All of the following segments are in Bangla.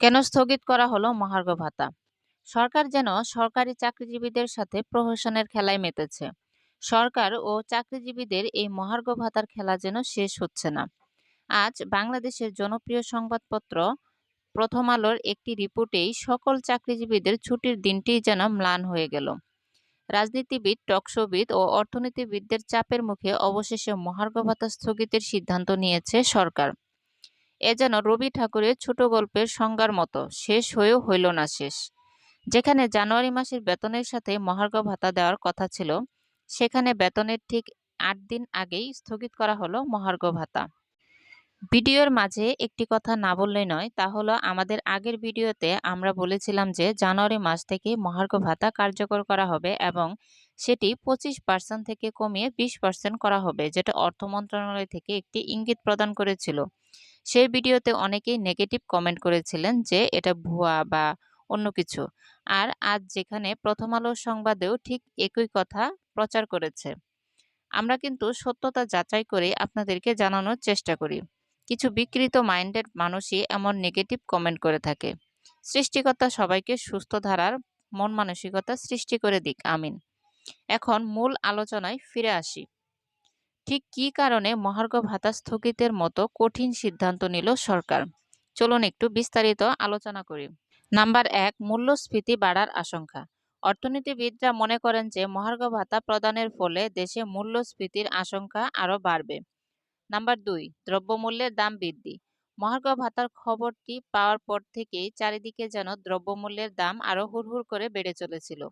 কেন স্থগিত করা হলো মহার্ঘ ভাতা? সরকার যেন সরকারি চাকরিজীবীদের সাথে প্রহসনের খেলায় মেতেছে। সরকার ও চাকরিজীবীদের এই মহার্ঘ ভাতার খেলা যেন শেষ হচ্ছে না। আজ বাংলাদেশের জনপ্রিয় সংবাদপত্র প্রথম আলোর একটি রিপোর্টেই সকল চাকরিজীবীদের ছুটির দিনটি যেন ম্লান হয়ে গেল। রাজনীতিবিদ, টকশোবিদ ও অর্থনীতিবিদদের চাপের মুখে অবশেষে মহার্ঘ ভাতা স্থগিতের সিদ্ধান্ত নিয়েছে সরকার। এ যেন রবি ঠাকুরের ছোট গল্পের সংজ্ঞার মতো। শেষ হয়েও হইল না শেষ। যেখানে জানুয়ারি মাসের বেতনের সাথে মহার্ঘ ভাতা দেওয়ার কথা ছিল, সেখানে বেতনের ঠিক আট দিন আগেই স্থগিত করা হলো মহার্ঘ ভাতা। ভিডিওর মাঝে একটি কথা না বললেই নয়, তা হলো আমাদের আগের ভিডিওতে আমরা বলেছিলাম যে জানুয়ারি মাস থেকে মহার্ঘ ভাতা কার্যকর করা হবে এবং সেটি পঁচিশ পার্সেন্ট থেকে কমিয়ে বিশ পার্সেন্ট করা হবে, যেটা অর্থ মন্ত্রণালয় থেকে একটি ইঙ্গিত প্রদান করেছিল। সেই ভিডিওতে অনেকেই নেগেটিভ কমেন্ট করেছিলেন যে এটা ভুয়া বা অন্য কিছু। আর আজ যেখানে প্রথম আলো সংবাদেও ঠিক একই কথা প্রচার করেছে। আমরা কিন্তু সত্যতা যাচাই করে আপনাদেরকে জানানোর চেষ্টা করি। কিছু বিকৃত মাইন্ডেড মানুষই এমন নেগেটিভ কমেন্ট করে থাকে। সৃষ্টিকর্তা সবাইকে সুস্থ ধারার মন মানসিকতা সৃষ্টি করে দিক, আমিন। এখন মূল আলোচনায় ফিরে আসি। ঠিক কি কারণে মহার্ঘ ভাতা স্থগিতের মতো কঠিন সিদ্ধান্ত নিল সরকার? চলুন একটু বিস্তারিত আলোচনা করি। নাম্বার এক, মূল্যস্ফীতি বাড়ার আশঙ্কা। অর্থনীতিবিদরা মনে করেন যে মহার্ঘ ভাতা প্রদানের ফলে দেশে মূল্যস্ফীতির আশঙ্কা আরও বাড়বে। নাম্বার দুই, দ্রব্যমূল্যের দাম বৃদ্ধি। মহার্ঘ ভাতার খবরটি পাওয়ার পর থেকেই চারিদিকে যেন দ্রব্যমূল্যের দাম আরও হুড়হুড় করে বেড়ে চলেছিল।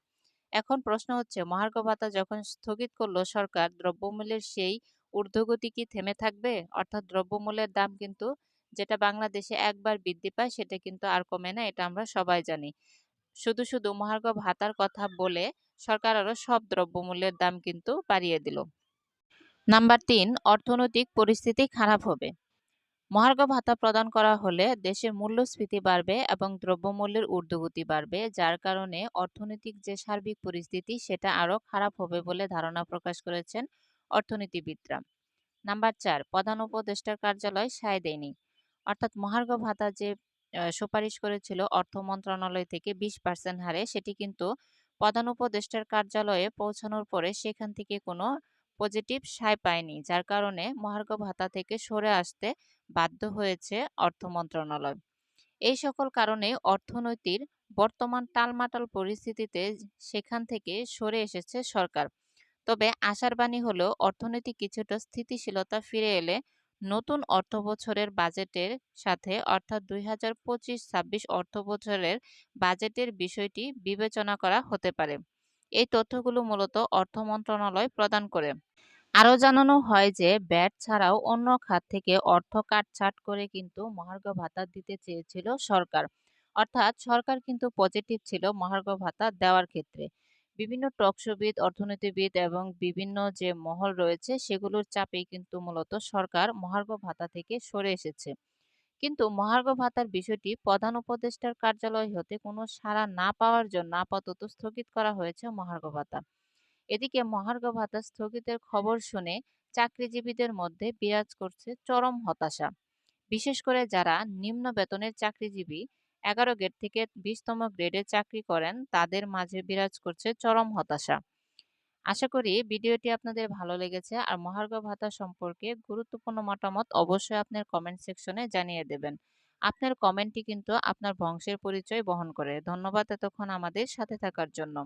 এখন প্রশ্ন হচ্ছে, মহার্ঘ ভাতা যখন স্থগিত করল সরকার, দ্রব্যমূল্যের সেই ঊর্ধ্বগতি কি থেমে থাকবে? অর্থাৎ দ্রব্যমূল্যের দাম কিন্তু যেটা বাংলাদেশে একবার বৃদ্ধি পায় সেটা কিন্তু আর কমে না, এটা আমরা সবাই জানি। শুধু শুধু মহার্ঘ ভাতার কথা বলে সরকার আরও সব দ্রব্যমূল্যের দাম কিন্তু বাড়িয়ে দিল। নাম্বার তিন, অর্থনৈতিক পরিস্থিতি খারাপ হবে। মহার্ঘ ভাতা প্রদান করা হলে দেশের মূল্যস্ফীতি বাড়বে এবং দ্রব্যমূল্যের ঊর্ধ্বগতি বাড়বে, যার কারণে অর্থনৈতিক যে সার্বিক পরিস্থিতি, সেটা আরও খারাপ হবে বলে ধারণা প্রকাশ করেছেন অর্থনীতিবিদরা। নাম্বার চার, প্রধান উপদেষ্টার কার্যালয় সায় দেয়নি অর্থাৎ মহার্ঘ ভাতা যে সুপারিশ করেছিল অর্থ মন্ত্রণালয় থেকে বিশ পার্সেন্ট হারে, সেটি কিন্তু প্রধান উপদেষ্টার কার্যালয়ে পৌঁছানোর পরে সেখান থেকে কোনো পজিটিভ সায় পায়নি, যার কারণে মহার্ঘ ভাতা থেকে সরে আসতে বাধ্য হয়েছে অর্থ মন্ত্রণালয়। এই সকল কারণে অর্থনৈতিক বর্তমান টালমাটাল পরিস্থিতিতে সেখান থেকে সরে এসেছে সরকার। তবে আশার বাণী হলো অর্থনৈতিক কিছুটা স্থিতিশীলতা ফিরে এলে নতুন অর্থবছরের বাজেটের সাথে, অর্থাৎ দুই হাজার পঁচিশ ছাব্বিশ অর্থবছরের বাজেটের বিষয়টি বিবেচনা করা হতে পারে। এই তথ্যগুলো মূলত অর্থ মন্ত্রণালয় প্রদান করে। আরও জানানো হয় যে, ব্যাট ছাড়াও অন্য খাত থেকে অর্থ কাটছাট করে কিন্তু মহার্ঘ ভাতা দিতে চেয়েছিল সরকার। অর্থাৎ সরকার কিন্তু পজিটিভ ছিল মহার্ঘ ভাতা দেওয়ার ক্ষেত্রে। বিভিন্ন টকশোবিদ অর্থনীতিবিদ এবং বিভিন্ন যে মহল রয়েছে, সেগুলোর চাপেই কিন্তু মূলত সরকার মহার্ঘ ভাতা থেকে সরে এসেছে। কিন্তু মহার্ঘ ভাতার বিষয়টি প্রধান উপদেষ্টার কার্যালয় হতে কোনো সাড়া না পাওয়ার জন্য আপাতত স্থগিত করা হয়েছে মহার্ঘ ভাতা। এদিকে মহার্ঘ ভাতা স্থগিতের খবর শুনে চাকরিজীবীদের মধ্যে বিরাজ করছে চরম হতাশা। বিশেষ করে যারা নিম্ন বেতনের চাকরিজীবী, এগারো গ্রেড থেকে বিশতম গ্রেডে চাকরি করেন, তাদের মাঝে বিরাজ করছে চরম হতাশা। আশা করি ভিডিওটি আপনাদের ভালো লেগেছে। আর মহার্ঘ ভাতা সম্পর্কে গুরুত্বপূর্ণ মতামত অবশ্যই আপনার কমেন্ট সেকশনে জানিয়ে দেবেন। আপনার কমেন্টটি কিন্তু আপনার বংশের পরিচয় বহন করে। ধন্যবাদ এতক্ষণ আমাদের সাথে থাকার জন্য।